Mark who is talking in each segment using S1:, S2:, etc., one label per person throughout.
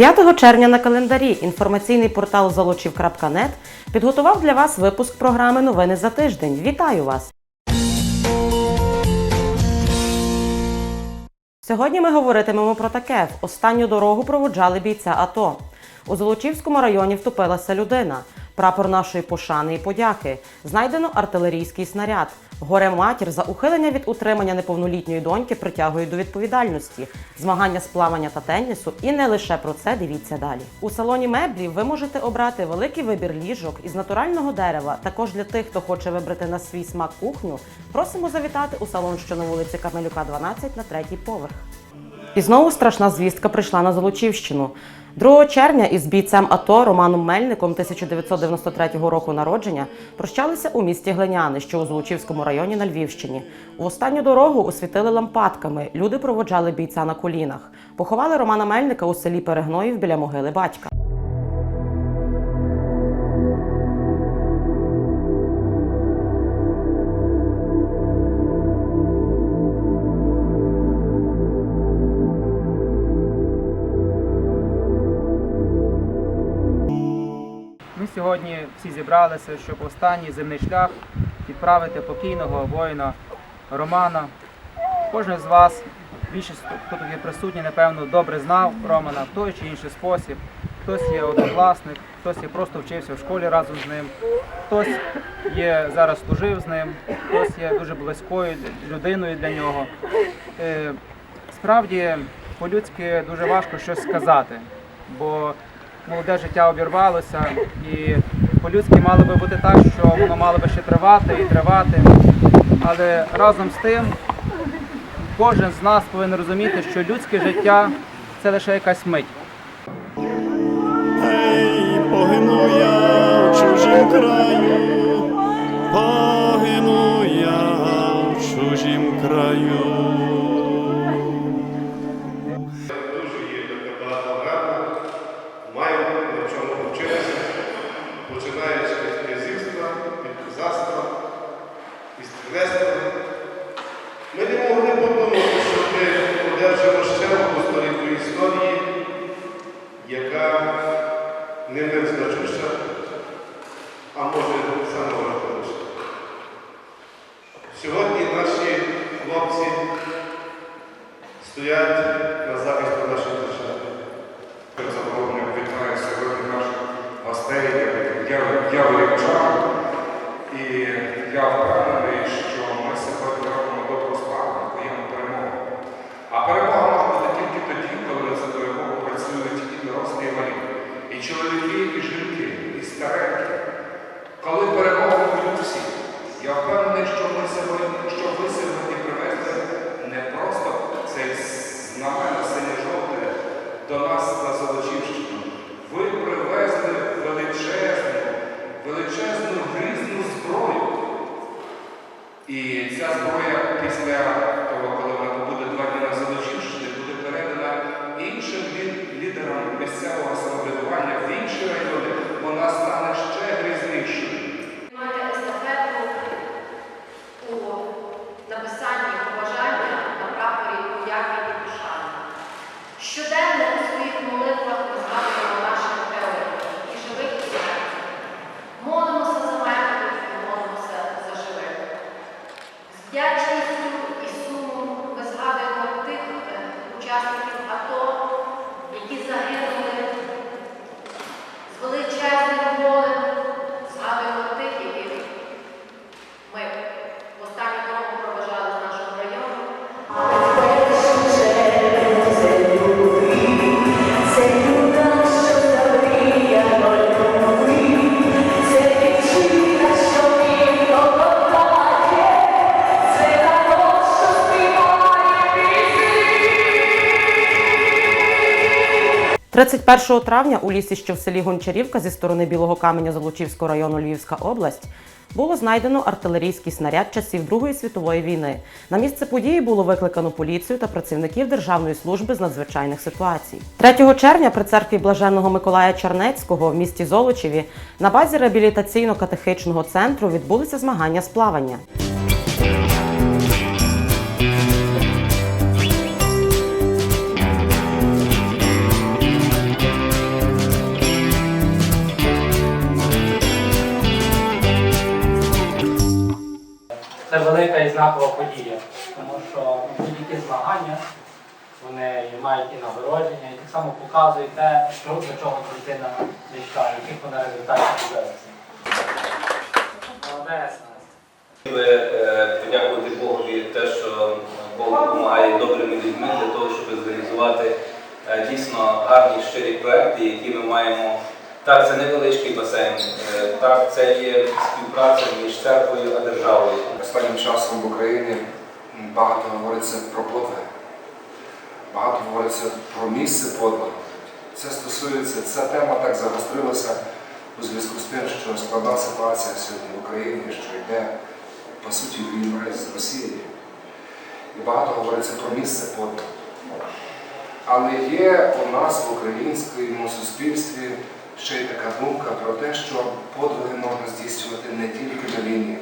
S1: 5 червня на календарі інформаційний портал золочів.нет підготував для вас випуск програми Новини за тиждень. Вітаю вас! Сьогодні ми говоритимемо про таке: в останню дорогу проводжали бійця АТО. У Золочівському районі втопилася людина. Прапор нашої пошани і подяки. Знайдено артилерійський снаряд. Горе матір за ухилення від утримання неповнолітньої доньки притягують до відповідальності. Змагання з плавання та тенісу. І не лише про це дивіться далі. У салоні меблів ви можете обрати великий вибір ліжок із натурального дерева. Також для тих, хто хоче вибрати на свій смак кухню, просимо завітати у салон, що на вулиці Кармелюка, 12 на третій поверх. І знову страшна звістка прийшла на Золочівщину. 2 червня із бійцем АТО Романом Мельником 1993 року народження прощалися у місті Глиняни, що у Золочівському районі на Львівщині. У останню дорогу освітили лампадками. Люди проводжали бійця на колінах. Поховали Романа Мельника у селі Перегноїв біля могили батька.
S2: Сьогодні всі зібралися, щоб останній земний шлях відправити покійного воїна Романа. Кожен з вас, більшість, хто тут є присутній, напевно, добре знав Романа в той чи інший спосіб. Хтось є однокласник, хтось є просто вчився в школі разом з ним, хтось є зараз служив з ним, хтось є дуже близькою людиною для нього. Е, Справді, по-людськи дуже важко щось сказати, бо молоде життя обірвалося, і по-людськи мало би бути так, що воно мало би ще тривати і тривати. Але разом з тим кожен з нас повинен розуміти, що людське життя це лише якась мить.
S3: Ей, погину я в чужім краю,
S4: Sarah.
S1: 31 травня у лісі, що в селі Гончарівка зі сторони Білого каменя Золочівського району Львівська область, було знайдено артилерійський снаряд часів Другої світової війни. На місце події було викликано поліцію та працівників Державної служби з надзвичайних ситуацій. 3 червня при церкві Блаженного Миколая Чернецького в місті Золочеві на базі реабілітаційно-катехичного центру відбулися змагання з плавання.
S5: І нагородження, і так само показують те, що до чого дитина дійшла, яких вона результатів добилася. Молодець.
S6: Е, подякувати Богові те, що Бог допомагає добрими людьми для того, щоб зорганізувати е, дійсно гарні щирі проекти, які ми маємо. Так, це невеличкий басейн, е, так, це є співпраця між церквою та державою.
S7: Останнім часом в Україні багато говориться про подвиг, багато говориться про місце подвигу. Це стосується, ця тема так загострилася у зв'язку з тим, що складна ситуація сьогодні в Україні, що йде, по суті, війна з Росією. І багато говориться про місце подвигу. Але є у нас в українському суспільстві ще й така думка про те, що подвиги можна здійснювати не тільки на війні.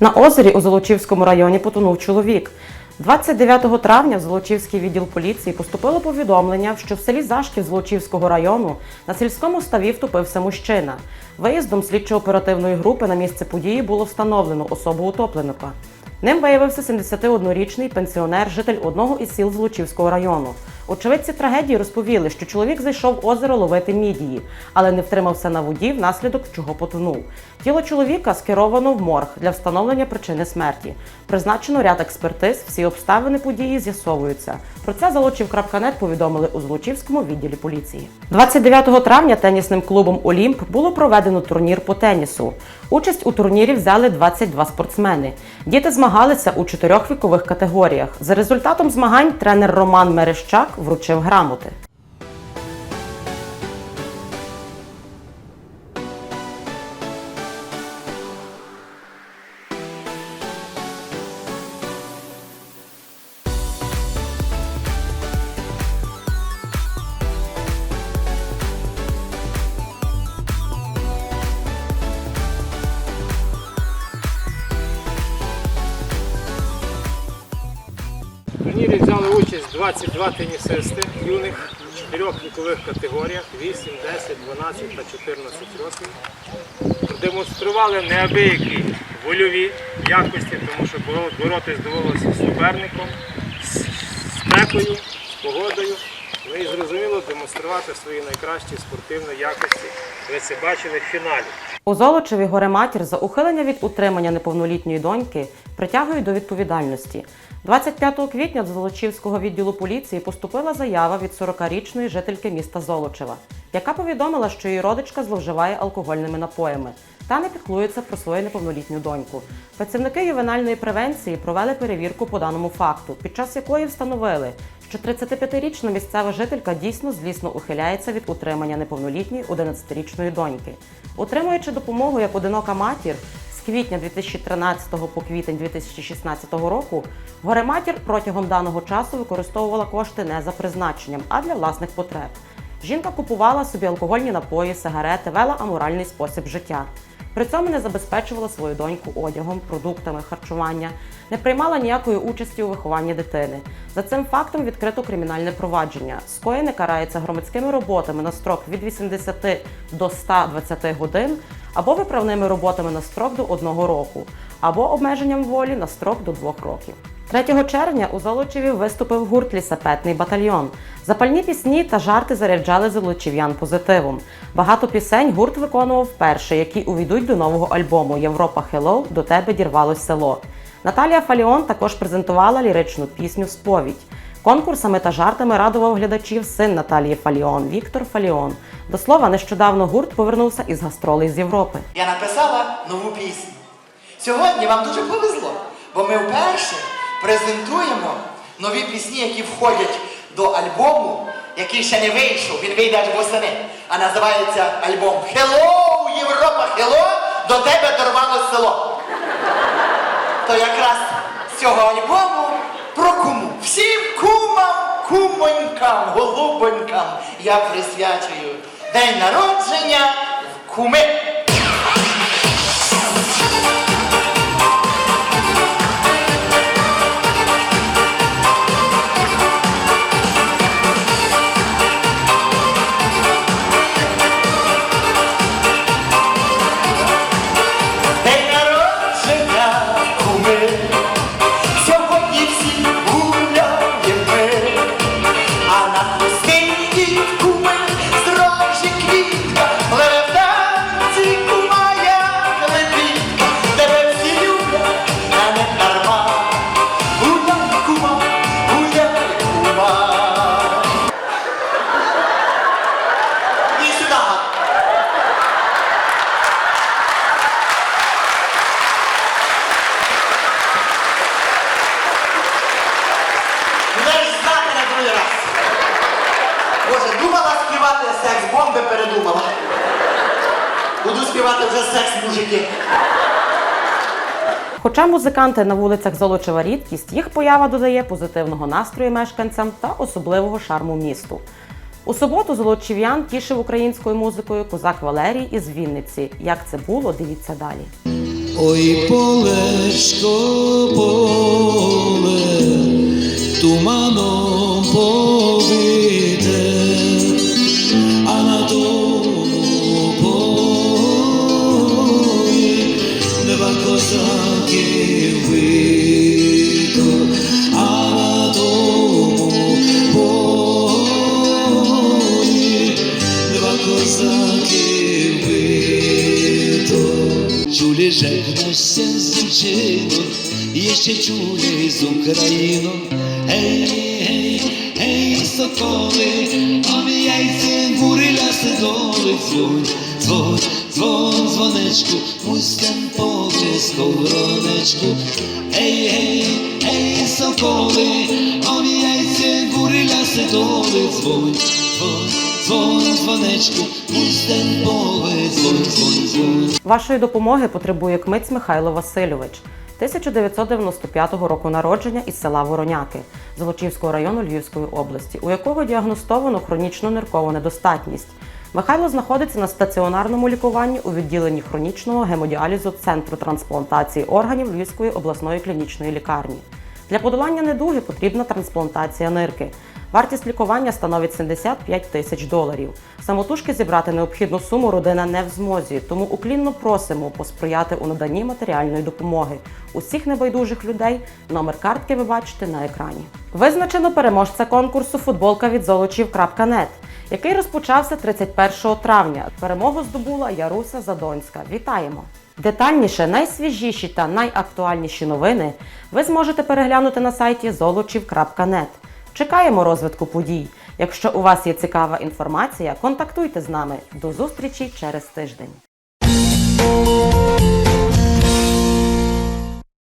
S1: На озері у Золочівському районі потонув чоловік. 29 травня в Золочівський відділ поліції поступило повідомлення, що в селі Зашків Золочівського району на сільському ставі втопився мужчина. Виїздом слідчо-оперативної групи на місце події було встановлено особу утопленика. Ним виявився 71-річний пенсіонер, житель одного із сіл Злочівського району. Очевидці трагедії розповіли, що чоловік зайшов озеро ловити мідії, але не втримався на воді, внаслідок чого потонув. Тіло чоловіка скеровано в морг для встановлення причини смерті. Призначено ряд експертиз, всі обставини події з'ясовуються. Про це Золочів.нет повідомили у Золочівському відділі поліції. 29 травня тенісним клубом Олімп було проведено турнір по тенісу. Участь у турнірі взяли 22 спортсмени. Діти змагалися у чотирьох вікових категоріях. За результатом змагань тренер Роман Мерещак вручив грамоти.
S8: В турнірі взяли участь 22 тенісисти юних в чотирьох вікових категоріях 8, 10, 12 та 14 років. Продемонстрували неабиякі вольові якості, тому що боро- боротись довелося з суперником, з спекою, з погодою. Ну і зрозуміло демонструвати свої найкращі спортивні якості. Ви це бачили в фіналі.
S1: У Золочеві горе-матір за ухилення від утримання неповнолітньої доньки притягують до відповідальності. 25 квітня до Золочівського відділу поліції поступила заява від 40-річної жительки міста Золочева, яка повідомила, що її родичка зловживає алкогольними напоями та не піклується про свою неповнолітню доньку. Працівники ювенальної превенції провели перевірку по даному факту, під час якої встановили, що 35-річна місцева жителька дійсно злісно ухиляється від утримання неповнолітньої 11-річної доньки. Отримуючи допомогу як одинока матір, з квітня 2013 по квітень 2016 року горематір протягом даного часу використовувала кошти не за призначенням, а для власних потреб. Жінка купувала собі алкогольні напої, сигарети, вела аморальний спосіб життя. При цьому не забезпечувала свою доньку одягом, продуктами харчування, не приймала ніякої участі у вихованні дитини. За цим фактом відкрито кримінальне провадження. Скоєне карається громадськими роботами на строк від 80 до 120 годин або виправними роботами на строк до 1 року, або обмеженням волі на строк до 2 років. 3 червня у Золочеві виступив гурт Лісапетний батальйон. Запальні пісні та жарти заряджали золочів'ян позитивом. Багато пісень гурт виконував вперше, які увійдуть до нового альбому Європа Хеллоу до тебе дірвалось село. Наталія Фаліон також презентувала ліричну пісню Сповідь. Конкурсами та жартами радував глядачів син Наталії Фаліон Віктор Фаліон. До слова, нещодавно гурт повернувся із гастролей з Європи.
S9: Я написала нову пісню. Сьогодні вам дуже повезло, бо ми вперше презентуємо нові пісні, які входять до альбому, який ще не вийшов, він вийде аж восени. А називається альбом Hello, Європа, Hello, до тебе дорвало село. То якраз з цього альбому про куму. Всім кумам, кумонькам, голубонькам я присвячую день народження в куми, співати секс-бомби передумала. Буду співати вже секс-мужики.
S1: Хоча музиканти на вулицях Золочева рідкість, їх поява додає позитивного настрою мешканцям та особливого шарму місту. У суботу золочів'ян тішив українською музикою козак Валерій із Вінниці. Як це було, дивіться далі.
S10: Ой, полешко, поле, туманом пові. Żegnasz się z dziewczyną, jeszcze czuli z Ukrainą. Hej, hej, hej, sokoły, omijajcie góry, lasy, doły, dzwoń, dzwoń, dzwoń, dzwoneczku, mój stępowy skowroneczku. Hej, hej, hej, sokoły, omijajcie góry, lasy, doły, dzwoń, dzwoń, mój stępowy, dzwoń, dzwoń, dzwoń.
S1: Вашої допомоги потребує кмиць Михайло Васильович, 1995 року народження із села Вороняки Золочівського району Львівської області, у якого діагностовано хронічну ниркову недостатність. Михайло знаходиться на стаціонарному лікуванні у відділенні хронічного гемодіалізу Центру трансплантації органів Львівської обласної клінічної лікарні. Для подолання недуги потрібна трансплантація нирки. Вартість лікування становить 75 тисяч доларів. Самотужки зібрати необхідну суму родина не в змозі, тому уклінно просимо посприяти у наданні матеріальної допомоги. Усіх небайдужих людей номер картки ви бачите на екрані. Визначено переможця конкурсу Футболка від золочів.нет, який розпочався 31 травня. Перемогу здобула Яруся Задонська. Вітаємо! Детальніше, найсвіжіші та найактуальніші новини ви зможете переглянути на сайті золочів.нет. Чекаємо розвитку подій. Якщо у вас є цікава інформація, контактуйте з нами. До зустрічі через тиждень.